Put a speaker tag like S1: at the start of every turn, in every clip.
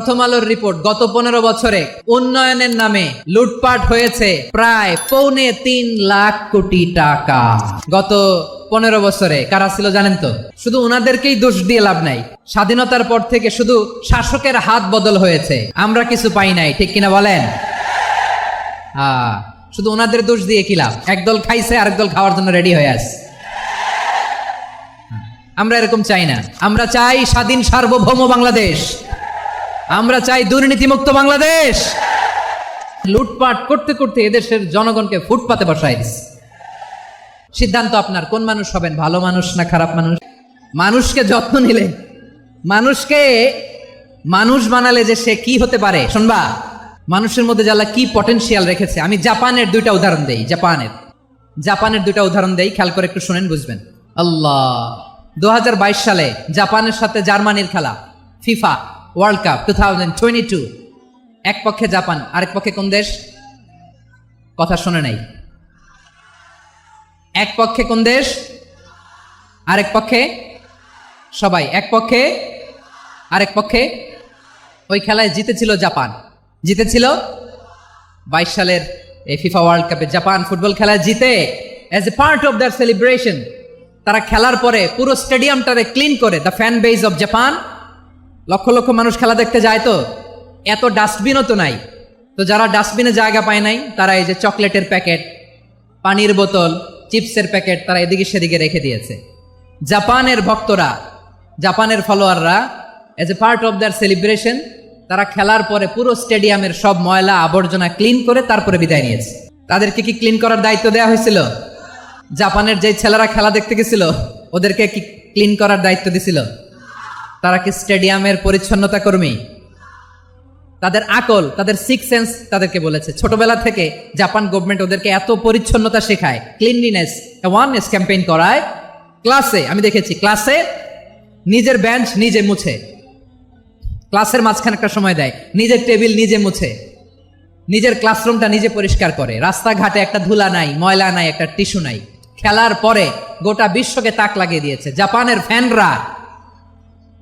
S1: প্রথম আলোর রিপোর্ট গত পনেরো বছরে উন্নয়নের নামে লুটপাট হয়েছে প্রায় পৌনে তিন লাখ কোটি টাকা। গত পনেরো বছরে কারা ছিল জানেন তো? শুধু ওনাদেরকেই দোষ দিয়ে লাভ নাই। স্বাধীনতার পর থেকে শুধু শাসকের হাত বদল হয়েছে। আমরা কিছু পাই নাই, ঠিক কিনা বলেন? শুধু ওনাদের দোষ দিয়ে কি লাভ? একদল খাইছে আরেক দল খাওয়ার জন্য রেডি হয়ে আছে। আমরা এরকম চাই না। আমরা চাই স্বাধীন সার্বভৌম বাংলাদেশ। আমরা চাই দুর্নীতিমুক্ত বাংলাদেশ। লুটপাট করতে করতে এদেশের জনগণকে ফুটপাতে বসাই সিদ্ধান্ত আপনার, কোন মানুষ হবেন, ভালো মানুষ না খারাপ মানুষ? মানুষকে যত্ন নিলে, মানুষকে মানুষ বানালে যে সে কি হতে পারে? শুনবা, মানুষের মধ্যে যারা কি পটেনশিয়াল রেখেছে, আমি জাপানের দুইটা উদাহরণ দেই, জাপানের। জাপানের দুইটা উদাহরণ দেই, খেয়াল করে একটু শুনেন, বুঝবেন। আল্লাহ দু হাজার বাইশ সালে জাপানের সাথে জার্মানির খেলা, FIFA. World cup two thousand twenty two এক পক্ষে জাপান, আরেক পক্ষে কোন দেশ? কথা শোনে নাই। এক পক্ষে কোন দেশ? আরেক পক্ষে? সবাই, এক পক্ষে, আরেক পক্ষে। ওই খেলায় জিতেছিল জাপান। জিতেছিল বাইশ সালের এই ফিফা ওয়ার্ল্ড কাপে জাপান ফুটবল খেলায় জিতে। As a part of their celebration তারা খেলার পরে পুরো স্টেডিয়ামটারে ক্লিন করে the fan base of Japan লক্ষ লক্ষ মানুষ খেলা দেখতে যায় তো? এত ডাস্টবিনও তো নাই। তো যারা ডাস্টবিনে জায়গা পায় নাই, তারা এই যে চকলেটের প্যাকেট, পানির বোতল, চিপসের প্যাকেট, তারা এদিকে সেদিকে রেখে দিয়েছে। জাপানের ভক্তরা, জাপানের ফলোয়াররা as a part of their celebration তারা খেলার পরে পুরো স্টেডিয়ামের সব ময়লা, আবর্জনা ক্লিন করে তারপরে বিদায় নিয়েছে। তাদেরকে কি ক্লিন করার দায়িত্ব দেওয়া হয়েছিল? জাপানের যে ছেলেরা খেলা দেখতে গেছিল, ওদেরকে কি ক্লিন করার দায়িত্ব দিছিল? তারা কি স্টেডিয়ামের পরিচ্ছন্নতা কর্মী? তাদের আকল, তাদের সিক্স সেন্স তাদেরকে বলেছে। ছোটবেলা থেকে জাপান গভর্নমেন্ট ওদেরকে এত পরিচ্ছন্নতা শেখায় ক্লিনলিনেস ওয়াননেস ক্যাম্পেইন করায়। ক্লাসে, আমি দেখেছি, ক্লাসে নিজের বেঞ্চ নিজে মুছে। ক্লাসের মাঝখানে একটা সময় দেয়, নিজের টেবিল নিজে মুছে। নিজের ক্লাসরুমটা নিজে পরিষ্কার করে। রাস্তাঘাটে একটা ধুলা নাই, ময়লা নাই, একটা টিস্যু নাই। খেলার পরে গোটা বিশ্বকে তাক লাগিয়ে দিয়েছে। জাপানের ফ্যানরা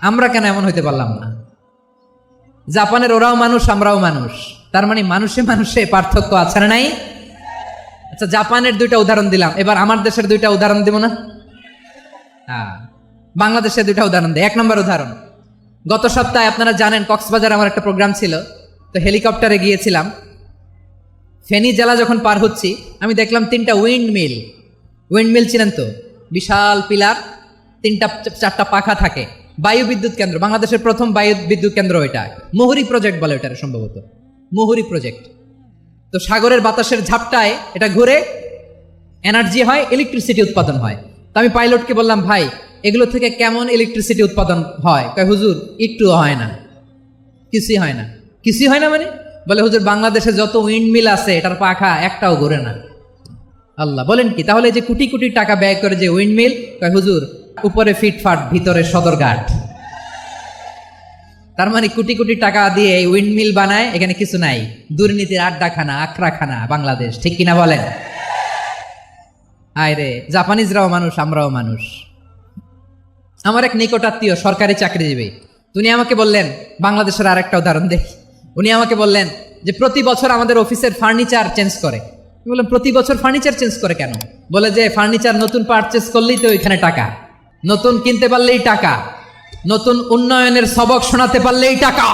S1: আমরা কেন এমন হইতে পারলাম না? জাপানের ওরাও মানুষ, আমরাও মানুষ। তার মানে মানুষে মানুষে পার্থক্য আছে না নাই? আচ্ছা জাপানের দুইটা উদাহরণ দিলাম। এবার আমার দেশের দুইটা উদাহরণ দিব না? হ্যাঁ বাংলাদেশের দুইটা উদাহরণ দেয় এক নম্বর উদাহরণ। গত সপ্তাহে আপনারা জানেন, কক্সবাজার আমার একটা প্রোগ্রাম ছিল। তো হেলিকপ্টারে গিয়েছিলাম। ফেনী জেলা যখন পার হচ্ছি, আমি দেখলাম তিনটা উইন্ড মিল উইন্ড মিল ছিলেন তো? বিশাল পিলার, তিনটা, চারটা পাখা থাকে। বায়ু বিদ্যুৎ কেন্দ্র, বাংলাদেশের প্রথম বায়ু বিদ্যুৎ কেন্দ্র এটা মুহুরি প্রজেক্ট বলে ওটার সম্ভবত। মুহুরি প্রজেক্ট। তো সাগরের বাতাসের ঝাপটায় এটা ঘুরে এনার্জি হয় ইলেকট্রিসিটি উৎপাদন হয়। তো আমি পাইলটকে বললাম, ভাই, এগুলো থেকে কেমন ইলেকট্রিসিটি উৎপাদন হয়? কয়, হুজুর একটুও হয় না। কিছুই হয় না। কিছুই হয় না মানে? বলে, হুজুর, বাংলাদেশে যত উইন্ড মিল আছে, এটার পাখা একটাও ঘুরে না। আল্লাহ, বলেন কি? তাহলে যে কোটি কোটি টাকা ব্যয় করে যে উইন্ড মিল কয়, হুজুর উপরে ফিটফাট, ভিতরে সদরঘাট। তার মানে কোটি কোটি টাকা দিয়ে এই উইন্ড মিল বানায়, এখানে কিছু নাই। দুর্নীতির আড্ডাখানা, আখড়াখানা, বাংলাদেশ, ঠিক কিনা বলেন? আয় রে জাপানিজরাও মানুষ, আমরাও মানুষ। আমার এক নিকটাত্মীয় সরকারি চাকরিজীবী, উনি আমাকে বললেন, বাংলাদেশের আর একটা উদাহরণ দেখি। উনি আমাকে বললেন যে, প্রতি বছর আমাদের অফিসের ফার্নিচার চেঞ্জ করে। বললাম, প্রতি বছর ফার্নিচার চেঞ্জ করে কেন? বলে যে ফার্নিচার নতুন পারচেস করলেই তো ওইখানে টাকা। নতুন কিনতে পারলেই টাকা নতুন উন্নয়নের সবক শোনাতে পারলেই টাকা।